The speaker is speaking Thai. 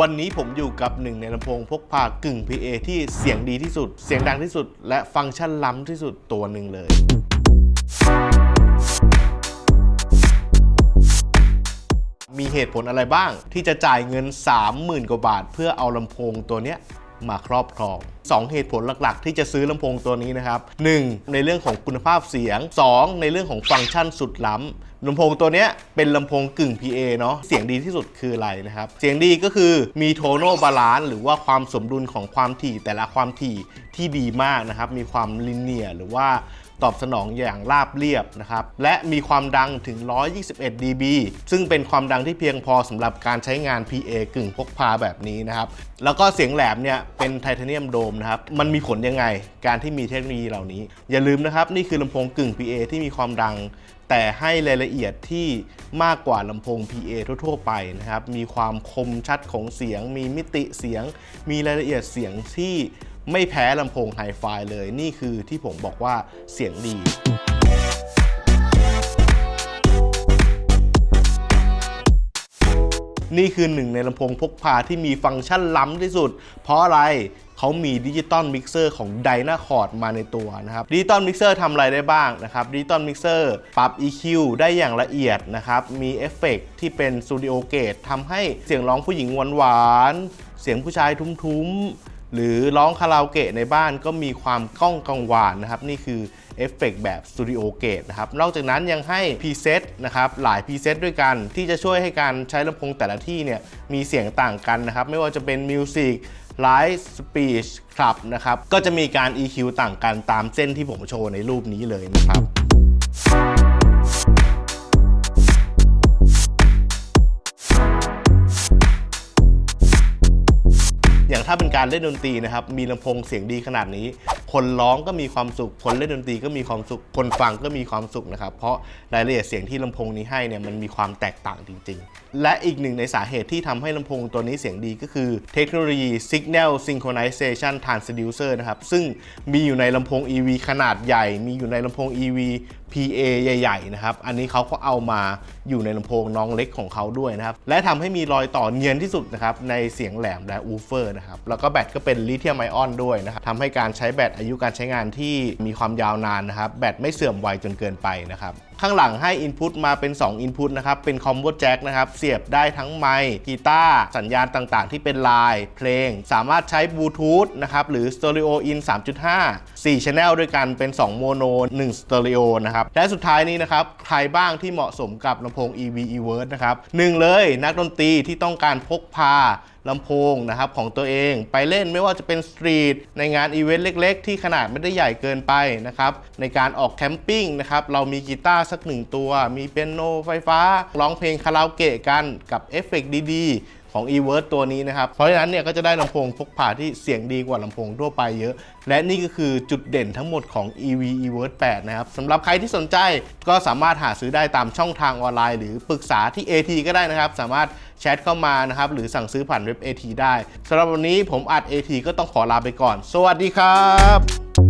วันนี้ผมอยู่กับหนึ่งในลำโพงพกพากึ่ง PA ที่เสียงดีที่สุด เสียงดังที่สุด และฟังก์ชันล้ำที่สุดตัวหนึ่งเลย มีเหตุผลอะไรบ้างที่จะจ่ายเงิน 30,000 กว่าบาท เพื่อเอาลำโพงตัวเนี้ย มาครอบครอง 2 เหตุผลหลักๆ ที่จะซื้อลำโพงตัวนี้นะครับ 1. ในเรื่องของคุณภาพเสียง 2. ในเรื่องของฟังก์ชันสุดล้ำลำโพงตัวเนี้ยเป็นลำโพงกึ่ง PA เนาะเสียงดีที่สุดคืออะไรนะครับ เสียงดีก็คือมีโทโนบาลานซ์หรือว่าความสมดุลของความถี่แต่ละความถี่ที่ดีมากนะครับ มีความลิเนียร์หรือว่า ตอบสนองอย่างราบเรียบนะครับและมีความดังถึง 121 dB ซึ่งเป็นความดังที่เพียงพอสำหรับการใช้งาน PA กึ่งพกพาแบบนี้นะครับแล้วก็เสียงแหลมเนี่ยเป็นไทเทเนียมโดมนะครับมันมีผลยังไงการที่มีเทคโนโลยีเหล่านี้ อย่าลืมนะครับนี่คือลำโพงกึ่ง PA ที่มีความดังแต่ให้รายละเอียดที่มากกว่าลำโพง PA ทั่ว ๆ ไปนะครับ มีความคมชัดของเสียง มีมิติเสียง มีรายละเอียดเสียงที่ ไม่แพ้ลำโพงไฮไฟเลย นี่คือที่ผมบอกว่าเสียงดีนี่คือหนึ่งในลำโพงพกพาที่มีฟังก์ชันล้ำที่สุด เพราะอะไรเขามีดิจิตอลมิกเซอร์ของ d y n a c o r d มาในตัวนะครับดิจิตอลมิกเซอร์ทำอะไรได้บ้างนะครับดิจิตอลมิกเซอร์ปรับ EQ ได้อย่างละเอียดนะครับมีเอฟเฟกต์ที่เป็นสตูดิโอเกตทำให้เสียงร้องผู้หญิงหวานๆเสียงผู้ชายทุ้มๆ หรือร้องคาราโอเกะในบ้านก็มีความก้องกังวานนะครับ นี่คือเอฟเฟกต์แบบสตูดิโอเกตนะครับ นอกจากนั้นยังให้พรีเซตนะครับ หลายพรีเซตด้วยกันที่จะช่วยให้การใช้ลำโพงแต่ละที่เนี่ยมีเสียงต่างกันนะครับ ไม่ว่าจะเป็นมิวสิกไลฟ์สปีชคลับนะครับ ก็จะมีการ EQ ต่างกันตามเส้นที่ผมโชว์ในรูปนี้เลยนะครับ อย่ถ้าเป็นการเล่นดนตรีนะครับ มีลำโพงเสียงดีขนาดนี้ คนร้องก็มีความสุข คนเล่นดนตรีก็มีความสุข คนฟังก็มีความสุขนะครับ เพราะรายละเอียดเสียงที่ลำโพงนี้ให้เนี่ยมันมีความแตกต่างจริง ๆ และอีกหนึ่งในสาเหตุที่ทำให้ลำโพงตัวนี้เสียงดีก็คือเทคโนโลยี Signal Synchronization Transducer นะครับ ซึ่งมีอยู่ในลำโพง EV ขนาดใหญ่ มีอยู่ในลำโพง EV PA ใหญ่ๆนะครับ อันนี้เขาก็เอามาอยู่ในลำโพงน้องเล็กของเขาด้วยนะครับ และทำให้มีรอยต่อเนียนที่สุดนะครับ ในเสียงแหลมและอูเฟอร์นะครับ แล้วก็แบตก็เป็นลิเธียมไอออนด้วยนะครับทำให้การใช้แบตอายุการใช้งานที่มีความยาวนานนะครับ แบตไม่เสื่อมไวจนเกินไปนะครับ ข้างหลังให้ Input มาเป็น 2 Input นะครับ เป็นคอมโบแจ็คนะครับ เสียบได้ทั้งไมค์กีตาร์สัญญาณต่างๆ ที่เป็นลน์เพลง สามารถใช้บลูทูธนะครับ หรือ Stereo In 3.5 4 Channel ด้วยกันเป็น 2 โมโน 1 Stereo นะครับ และสุดท้ายนี้นะครับ ใครบ้างที่เหมาะสมกับลำโพง EV Everst นะครับหนึ่งเลยนักดนตรีที่ต้องการพกพา ลำโพงนะครับของตัวเองไปเล่นไม่ว่าจะเป็นสตรีทในงานอีเวนต์เล็ก ๆ ที่ขนาดไม่ได้ใหญ่เกินไปนะครับในการออกแคมปิ้งนะครับเรามีกีตาร์สักหนึ่งตัว มีเปียโนไฟฟ้าร้องเพลงคาราโอเกะกันกับเอฟเฟกต์ดีๆ ของ e v e r s ตัวนี้นะครับ เพราะฉะนั้นเนี่ยก็จะได้ลำโพงพกพาที่เสียงดีกว่าลำโพงทั่วไปเยอะ และนี่ก็คือจุดเด่นทั้งหมดของ EV e v e r s 8 นะครับสำหรับใครที่สนใจก็สามารถหาซื้อได้ตามช่องทางออนไลน์ หรือปรึกษาที่ AT ก็ได้นะครับ สามารถแชทเข้ามานะครับ หรือสั่งซื้อผ่านเว็บ AT ได้สำหรับวันนี้ผมอัด AT ก็ต้องขอลาไปก่อน สวัสดีครับ